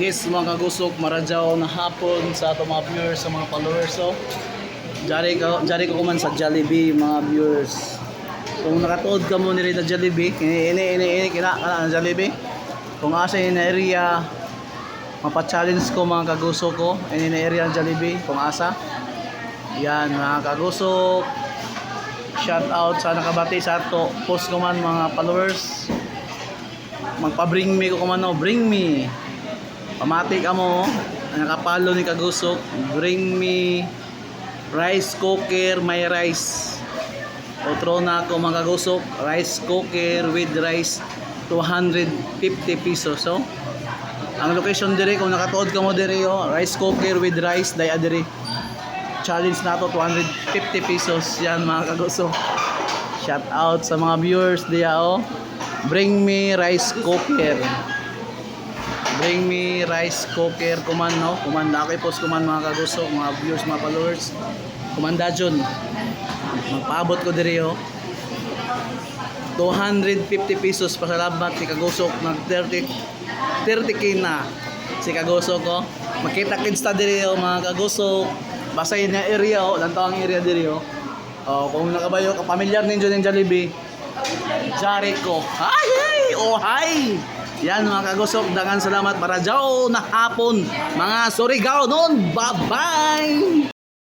Yes, mga kagusok, maradyaw na hapon sa ato mga viewers, sa mga followers. So, jari ko, ko kuman sa Jollibee, mga viewers. Kung nakatuod ka mo nila sa Jollibee, ini, ini, ini, ini, kina, kana ang Jollibee. Kung asa yung area, mapa-challenge ko mga kagusok ko, ini na area ng Jollibee, kung asa. Yan, mga kagusok. Shout out sa nakabati sa ato. Post ko man mga followers. Magpa-bring me ko kuman no, bring me. Pamati ka mo, nakapalo ni Kagusok, bring me rice cooker, may rice. Otro na ako mga Kagusok, rice cooker with rice, 250 pesos. So, ang location dire, kung nakatuod ka mo dire, oh, rice cooker with rice, daya dire. Challenge na to, 250 pesos. Yan mga Kagusok. Shout out sa mga viewers diya, oh. Bring me rice cooker. Bring me rice cooker kuman no. Kumanda kay post kuman mga kagusto, mga viewers, mga followers. Kumanda John. Magpaabot ko diri oh. 250 pesos pasalamat si Kagusok ng 30 30k na si Kagusok ko. Makita kids ta diri oh, mga Kagusok. Basta yun yung area oh, lantaw ang area diri oh. Oh, kung nakabayo ka pamilyar ninyo ng Jollibee. Jericho. Ay, ay, oh, hi. Yan mga kagusok, dangan salamat para jaw na hapon. Mga surigao noon. Bye-bye.